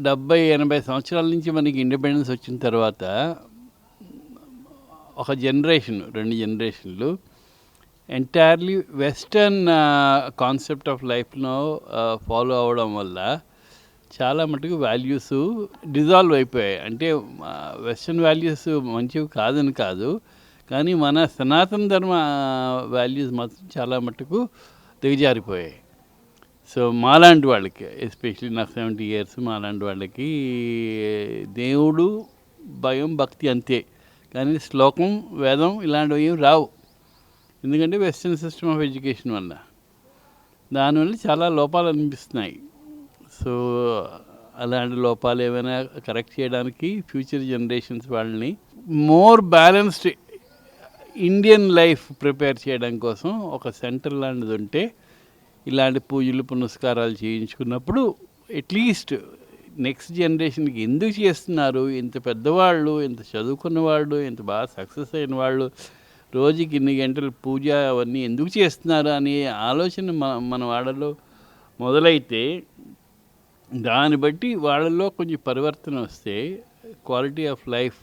డెబ్బై ఎనభై సంవత్సరాల నుంచి మనకి ఇండిపెండెన్స్ వచ్చిన తర్వాత ఒక జనరేషన్ రెండు జనరేషన్లు ఎంటైర్లీ వెస్టర్న్ కాన్సెప్ట్ ఆఫ్ లైఫ్ను ఫాలో అవ్వడం వల్ల చాలా మటుకు వాల్యూస్ డిజాల్వ్ అయిపోయాయి. అంటే uh, వెస్టర్న్ వాల్యూస్ మంచివి కాదని కాదు కానీ మన సనాతన ధర్మ uh, వాల్యూస్ మాత్రం చాలా మటుకు దిగజారిపోయాయి. సో మాలాంటి వాళ్ళకి ఎస్పెషలీ నాకు సెవెంటీ ఇయర్స్ మాలాంటి వాళ్ళకి దేవుడు భయం భక్తి అంతే. కానీ శ్లోకం వేదం ఇలాంటివి ఏం రావు. ఎందుకంటే వెస్ట్రన్ సిస్టమ్ ఆఫ్ ఎడ్యుకేషన్ వల్ల. దానివల్ల చాలా లోపాలు అనిపిస్తున్నాయి. సో అలాంటి లోపాలు ఏమైనా కరెక్ట్ చేయడానికి ఫ్యూచర్ జనరేషన్స్ వాళ్ళని more balanced Indian life prepare చేయడం కోసం ఒక సెంటర్ లాంటిది ఉంటే ఇలాంటి పూజలు పునస్కారాలు చేయించుకున్నప్పుడు అట్లీస్ట్ నెక్స్ట్ జనరేషన్కి ఎందుకు చేస్తున్నారు? ఇంత పెద్దవాళ్ళు ఇంత చదువుకున్న వాళ్ళు ఇంత బాగా సక్సెస్ అయిన వాళ్ళు రోజుకి ఇన్ని గంటలు పూజ అవన్నీ ఎందుకు చేస్తున్నారు అనే ఆలోచన మన మన వాళ్ళలో మొదలైతే దాన్ని బట్టి వాళ్ళలో కొంచెం పరివర్తన వస్తే quality of life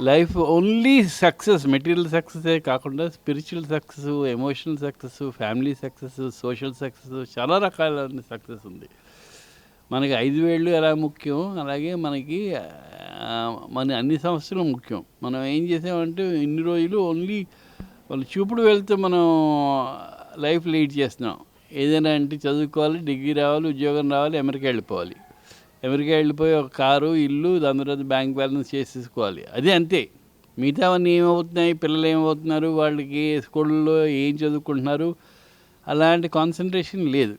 life only success material సక్సెసే కాకుండా spiritual success emotional success family success social success చాలా రకాల సక్సెస్ ఉంది. మనకి ఐదు వేళ్ళు ఎలా ముఖ్యం? అలాగే మనకి మన అన్ని సంస్థలు ముఖ్యం. మనం ఏం చేసామంటే ఇన్ని రోజులు ఓన్లీ వాళ్ళు చూపుడు వెళ్తే మనం లైఫ్ లీడ్ చేస్తున్నాం. ఏదైనా అంటే చదువుకోవాలి డిగ్రీ రావాలి ఉద్యోగం రావాలి అమెరికా వెళ్ళిపోవాలి. ఎవరికి వెళ్ళిపోయి ఒక కారు ఇల్లు దాని తర్వాత బ్యాంక్ బ్యాలెన్స్ చేసేసుకోవాలి. అదే అంతే. మిగతావన్నీ ఏమవుతున్నాయి? పిల్లలు ఏమవుతున్నారు? వాళ్ళకి స్కూల్లో ఏం చదువుకుంటున్నారు? అలాంటి కాన్సన్ట్రేషన్ లేదు.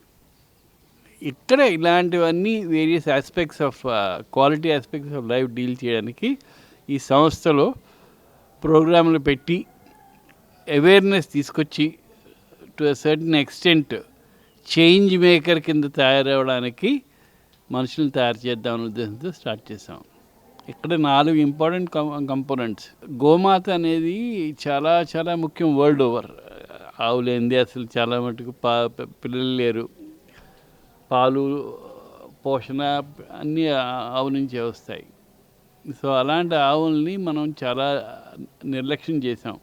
ఇక్కడ ఇలాంటివన్నీ various aspects of quality aspects of life deal చేయడానికి ఈ సంస్థలో ప్రోగ్రాంలు పెట్టి అవేర్నెస్ తీసుకొచ్చి to a certain extent change maker కింద తయారవడానికి మనుషులను తయారు చేద్దామనే ఉద్దేశంతో స్టార్ట్ చేసాం ఇక్కడ నాలుగు ఇంపార్టెంట్ కంపోనెంట్స్. గోమాత అనేది చాలా చాలా ముఖ్యం వరల్డ్ ఓవర్. ఆవు లేనిది అసలు? చాలా మటుకు పా పిల్లలు లేరు. పాలు పోషణ అన్నీ ఆవు నుంచే వస్తాయి. సో అలాంటి ఆవుల్ని మనం చాలా నిర్లక్ష్యం చేసాం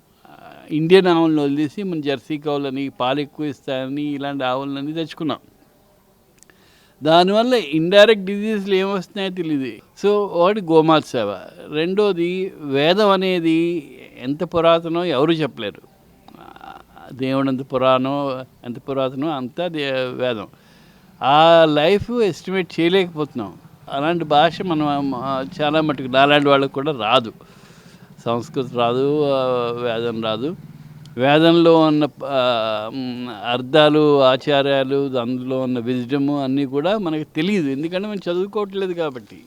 ఇండియన్ ఆవులను వదిలేసి మన జెర్సీ కౌలని పాలు ఎక్కువ ఇస్తాయని ఇలాంటి ఆవులని తెచ్చుకున్నాం. దానివల్ల ఇండైరెక్ట్ డిజీజ్లు ఏమొస్తున్నాయో తెలియదు సో ఒకటి గోమాత సేవ. రెండోది వేదం అనేది ఎంత పురాతనో ఎవరు చెప్పలేరు. దేవుడు ఎంత పురాణం ఎంత పురాతనో అంతా దే- వేదం. ఆ లైఫ్ ఎస్టిమేట్ చేయలేకపోతున్నాం. అలాంటి భాష మనం చాలా మటుకు నాలాంటి వాళ్ళకి కూడా రాదు. సంస్కృతం రాదు వేదం రాదు. వేదంలో ఉన్న అర్థాలు ఆచార్యాలు అందులో ఉన్న విజ్డము అన్నీ కూడా మనకు తెలియదు. ఎందుకంటే మనం చదువుకోవట్లేదు కాబట్టి.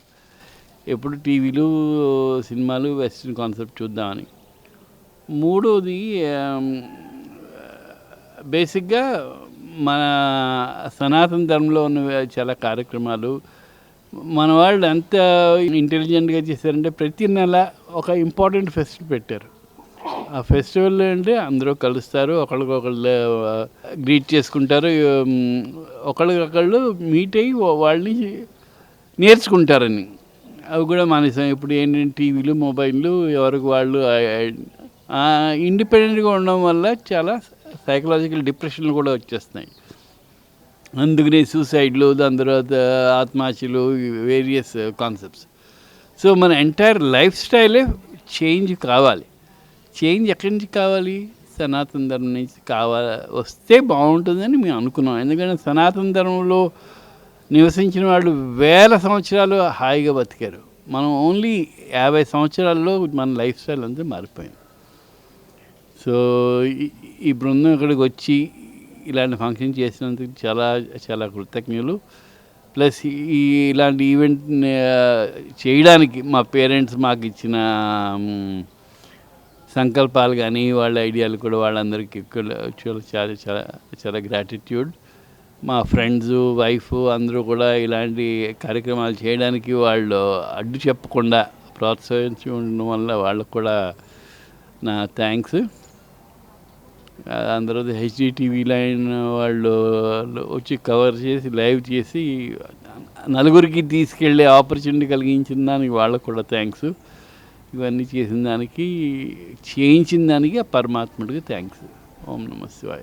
ఎప్పుడు టీవీలు సినిమాలు వెస్ట్రన్ కాన్సెప్ట్ చూద్దామని. మూడోది బేసిక్గా మన సనాతన ధర్మంలో ఉన్న చాలా కార్యక్రమాలు. మన వాళ్ళు ఎంత ఇంటెలిజెంట్గా చేశారంటే ప్రతి నెల ఒక ఇంపార్టెంట్ ఫెస్టివల్ పెట్టారు. ఆ ఫెస్టివల్ అంటే అందరూ కలుస్తారు ఒకళ్ళకొకళ్ళు గ్రీట్ చేసుకుంటారు ఒకళ్ళకొకళ్ళు మీట్ అయ్యి వాళ్ళని నేర్చుకుంటారని. అవి కూడా మానేసాం. ఇప్పుడు ఏంటంటే టీవీలు మొబైళ్ళు ఎవరికి వాళ్ళు ఇండిపెండెంట్గా ఉండడం వల్ల చాలా సైకలాజికల్ డిప్రెషన్లు కూడా వచ్చేస్తున్నాయి. అందుకనే సూసైడ్లు దాని తర్వాత ఆత్మహత్యలు వేరియస్ కాన్సెప్ట్స్. సో మన ఎంటైర్ లైఫ్ స్టైలే చేంజ్ కావాలి. చేంజ్ ఎక్కడి నుంచి కావాలి? సనాతన ధర్మం నుంచి కావాలి వస్తే బాగుంటుందని మేము అనుకున్నాం. ఎందుకంటే సనాతన ధర్మంలో నివసించిన వాళ్ళు వేల సంవత్సరాలు హాయిగా బతికారు. మనం ఓన్లీ యాభై సంవత్సరాల్లో మన లైఫ్ స్టైల్ అంతా మారిపోయింది. సో ఈ- బృందం ఇక్కడికి వచ్చి ఇలాంటి ఫంక్షన్ చేసినందుకు చాలా చాలా కృతజ్ఞులు. ప్లస్ ఈ ఇలాంటి ఈవెంట్ చేయడానికి మా పేరెంట్స్ మాకు ఇచ్చిన సంకల్పాలు కానీ వాళ్ళ ఐడియాలు కూడా వాళ్ళందరికీ చాలా చాలా చాలా చాలా గ్రాటిట్యూడ్ మా ఫ్రెండ్స్ వైఫ్ అందరూ కూడా ఇలాంటి కార్యక్రమాలు చేయడానికి వాళ్ళు అడ్డు చెప్పకుండా ప్రోత్సహించి ఉండడం వల్ల వాళ్ళకు కూడా నా థ్యాంక్స్ అందరూ హెచ్డిటీవీ లైన్ వాళ్ళు వచ్చి కవర్ చేసి లైవ్ చేసి నలుగురికి తీసుకెళ్ళే ఆపర్చునిటీ కలిగించిన దానికి వాళ్ళకు కూడా థ్యాంక్స్ ఇవన్నీ చేసిన దానికి చేయించిన దానికి ఆ పరమాత్ముడికి థ్యాంక్స్ ఓం నమ శివాయ.